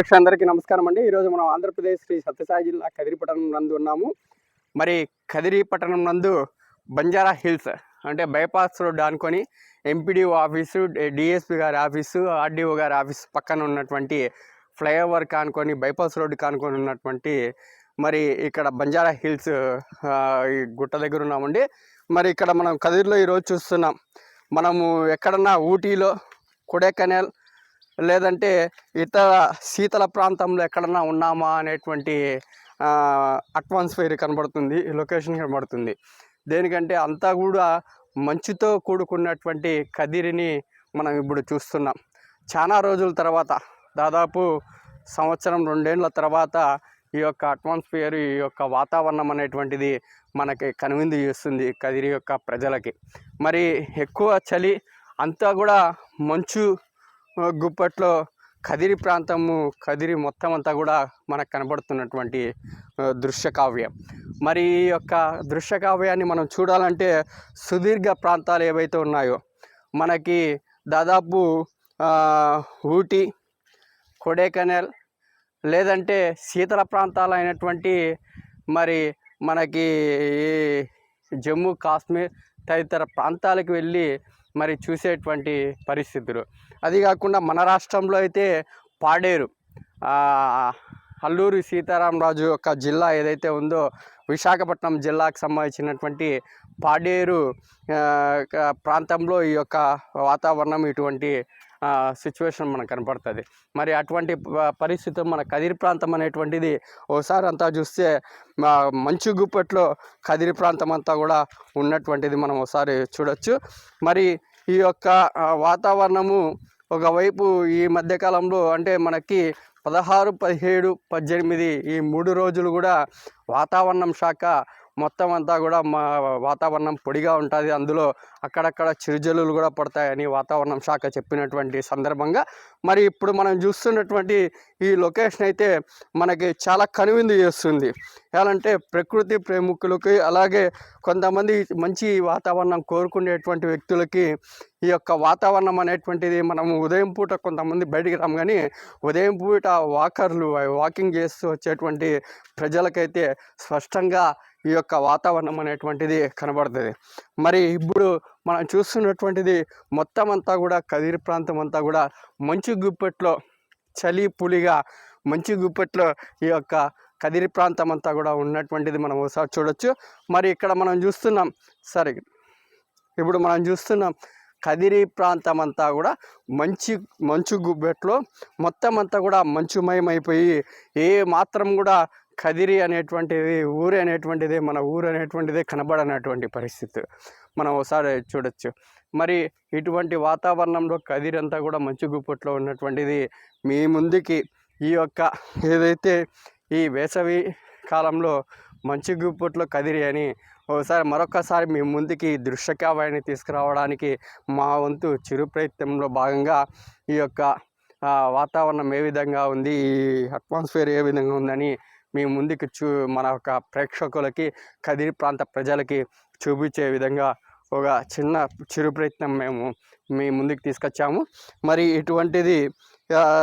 ప్రేక్షకులందరికీ నమస్కారం అండి. ఈరోజు మనం ఆంధ్రప్రదేశ్ శ్రీ సత్యసాయి జిల్లా కదిరిపట్టణం నందు ఉన్నాము. మరి కదిరిపట్టణం నందు బంజారా హిల్స్ అంటే బైపాస్ రోడ్ అనుకొని ఎంపీడీఓ ఆఫీసు డిఎస్పి గారి ఆఫీసు ఆర్డీఓ గారి ఆఫీస్ పక్కన ఉన్నటువంటి ఫ్లైఓవర్ కానుకొని బైపాస్ రోడ్ కానుకొని ఉన్నటువంటి మరి ఇక్కడ బంజారా హిల్స్ ఈ గుట్ట దగ్గర ఉన్నామండి. మరి ఇక్కడ మనం కదిరిలో ఈరోజు చూస్తున్నాం. మనము ఎక్కడన్నా ఊటీలో కొడైకెనాల్ లేదంటే ఇతర శీతల ప్రాంతంలో ఎక్కడన్నా ఉన్నామా అనేటువంటి అట్మాస్ఫియర్ కనబడుతుంది లొకేషన్ కనబడుతుంది. దేనికంటే అంతా కూడా మంచుతో కూడుకున్నటువంటి కదిరిని మనం ఇప్పుడు చూస్తున్నాం. చాలా రోజుల తర్వాత దాదాపు సంవత్సరం రెండేళ్ళ తర్వాత ఈ యొక్క అట్మాస్ఫియర్ ఈ యొక్క వాతావరణం అనేటువంటిది మనకి కనువిందు చేస్తుంది కదిరి యొక్క ప్రజలకి. మరి ఎక్కువ చలి అంతా కూడా మంచు గుప్పట్లో కదిరి ప్రాంతము కదిరి మొత్తం అంతా కూడా మనకు కనబడుతున్నటువంటి దృశ్యకావ్యం దృశ్య కావ్యం. మరి ఈ యొక్క దృశ్య కావ్యాన్ని మనం చూడాలంటే సుదీర్ఘ ప్రాంతాలు ఏవైతే ఉన్నాయో మనకి దాదాపు ఊటీ కొడైకెనాల్ లేదంటే శీతల ప్రాంతాలు అయినటువంటి మరి మనకి జమ్మూ కాశ్మీర్ తదితర ప్రాంతాలకు వెళ్ళి మరి చూసేటువంటి పరిస్థితులు. అది కాకుండా మన రాష్ట్రంలో అయితే పాడేరు. అల్లూరి సీతారామరాజు యొక్క జిల్లా ఏదైతే ఉందో విశాఖపట్నం జిల్లాకు సంబంధించినటువంటి పాడేరు ప్రాంతంలో ఈ యొక్క వాతావరణం ఇటువంటి సిచ్యువేషన్ మనకు కనపడుతుంది. మరి అటువంటి పరిస్థితి మన కదిరి ప్రాంతం అనేటువంటిది ఓసారి అంతా చూస్తే మా మంచు గుప్పట్లో కదిరి ప్రాంతం అంతా కూడా ఉన్నటువంటిది మనం ఒకసారి చూడొచ్చు. మరి ఈ యొక్క వాతావరణము ఒకవైపు ఈ మధ్యకాలంలో అంటే మనకి పదహారు పదిహేడు పద్దెనిమిది ఈ మూడు రోజులు కూడా వాతావరణం శాఖ మొత్తం అంతా కూడా మా వాతావరణం పొడిగా ఉంటుంది. అందులో అక్కడక్కడ చిరుజల్లులు కూడా పడతాయని వాతావరణం శాఖ చెప్పినటువంటి సందర్భంగా. మరి ఇప్పుడు మనం చూస్తున్నటువంటి ఈ లొకేషన్ అయితే మనకి చాలా కనువిందు చేస్తుంది. ఎలాంటే ప్రకృతి ప్రేమికులకి అలాగే కొంతమంది మంచి వాతావరణం కోరుకునేటువంటి వ్యక్తులకి ఈ యొక్క వాతావరణం అనేటువంటిది మనము ఉదయం పూట కొంతమంది బయటికి రాము కానీ ఉదయం పూట వాకర్లు వాకింగ్ చేస్తూ వచ్చేటువంటి ప్రజలకైతే స్పష్టంగా ఈ యొక్క వాతావరణం అనేటువంటిది కనబడుతుంది. మరి ఇప్పుడు మనం చూస్తున్నటువంటిది మొత్తం అంతా కూడా కదిరి ప్రాంతం అంతా కూడా మంచు గుప్పెట్లో చలి పులిగా మంచు గుప్పెట్లో ఈ యొక్క కదిరి ప్రాంతం అంతా కూడా ఉన్నటువంటిది మనం ఒకసారి చూడొచ్చు. మరి ఇక్కడ మనం చూస్తున్నాం సరే ఇప్పుడు మనం చూస్తున్నాం కదిరి ప్రాంతం అంతా కూడా మంచి మంచు గుబ్బెట్లో మొత్తం అంతా కూడా మంచుమయమైపోయి ఏ మాత్రం కూడా కదిరి అనేటువంటిది ఊరు అనేటువంటిది మన ఊరు అనేటువంటిది కనబడనటువంటి పరిస్థితి. మనం ఒకసారి చూడొచ్చు. మరి ఇటువంటి వాతావరణంలో కదిరి అంతా కూడా మంచు గుప్పట్లో ఉన్నటువంటిది మీ ముందుకి ఈ యొక్క ఏదైతే ఈ వేసవి కాలంలో మంచు గుప్పట్లో కదిరి అని ఒకసారి మరొకసారి మీ ముందుకి ఈ దృశ్యకావ్యాన్ని తీసుకురావడానికి మా వంతు చిరు ప్రయత్నంలో భాగంగా ఈ యొక్క వాతావరణం ఏ విధంగా ఉంది ఈ అట్మాస్ఫియర్ ఏ విధంగా ఉందని మీ ముందుకు చూ మన యొక్క ప్రేక్షకులకి కదిరి ప్రాంత ప్రజలకి చూపించే విధంగా ఒక చిన్న చిరు ప్రయత్నం మేము మీ ముందుకు తీసుకొచ్చాము. మరి ఇటువంటిది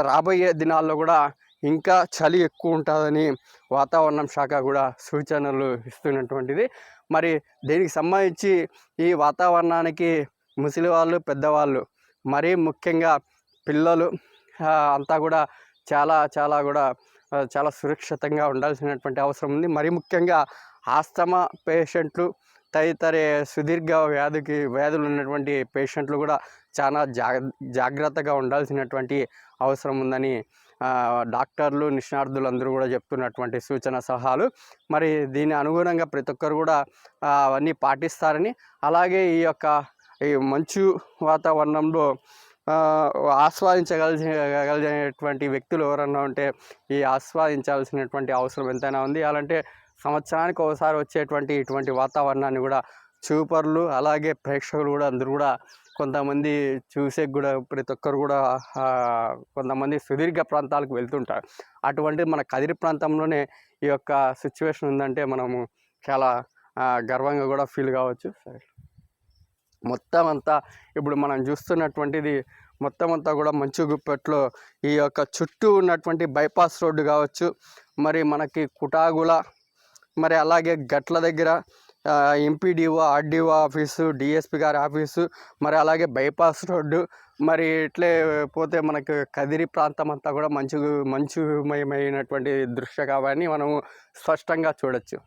రాబోయే దినాల్లో కూడా ఇంకా చలి ఎక్కువ ఉంటుందని వాతావరణం శాఖ కూడా సూచనలు ఇస్తున్నటువంటిది. మరి దీనికి సంబంధించి ఈ వాతావరణానికి ముసలి వాళ్ళు పెద్దవాళ్ళు మరీ ముఖ్యంగా పిల్లలు అంతా కూడా చాలా చాలా కూడా చాలా సురక్షితంగా ఉండాల్సినటువంటి అవసరం ఉంది. మరి ముఖ్యంగా ఆస్తమా పేషెంట్లు తదితర సుదీర్ఘ వ్యాధికి వ్యాధులు ఉన్నటువంటి పేషెంట్లు కూడా చాలా జాగ జాగ్రత్తగా ఉండాల్సినటువంటి అవసరం ఉందని డాక్టర్లు నిష్ణార్థులు అందరూ కూడా చెప్తున్నటువంటి సూచన సలహాలు. మరి దీని అనుగుణంగా ప్రతి ఒక్కరు కూడా అవన్నీ పాటిస్తారని అలాగే ఈ యొక్క ఈ మంచు వాతావరణంలో ఆస్వాదించగలిగలిగినటువంటి వ్యక్తులు ఎవరన్నా ఉంటే ఈ ఆస్వాదించాల్సినటువంటి అవసరం ఎంతైనా ఉంది. అలాంటి సంవత్సరానికి ఒకసారి వచ్చేటువంటి ఇటువంటి వాతావరణాన్ని కూడా చూపర్లు అలాగే ప్రేక్షకులు కూడా అందరూ కూడా కొంతమంది చూసే కూడా ప్రతి ఒక్కరు కూడా కొంతమంది సుదీర్ఘ ప్రాంతాలకు వెళ్తుంటారు. అటువంటి మన కదిరి ప్రాంతంలోనే ఈ యొక్క సిచ్యువేషన్ ఉందంటే మనము చాలా గర్వంగా కూడా ఫీల్ కావచ్చు. సరే. మొత్తం అంతా ఇప్పుడు మనం చూస్తున్నటువంటిది మొత్తం అంతా కూడా మంచు గుప్పెట్లో ఈ యొక్క చుట్టూ ఉన్నటువంటి బైపాస్ రోడ్డు కావచ్చు మరి మనకి కుటాగుల మరి అలాగే గట్ల దగ్గర ఎంపీడీఓ ఆర్డీఓ ఆఫీసు డిఎస్పి గారి ఆఫీసు మరి అలాగే బైపాస్ రోడ్డు మరి ఇట్లే పోతే మనకు కదిరి ప్రాంతం అంతా కూడా మంచు మంచుమయమైనటువంటి దృశ్య కావని మనము స్పష్టంగా చూడొచ్చు.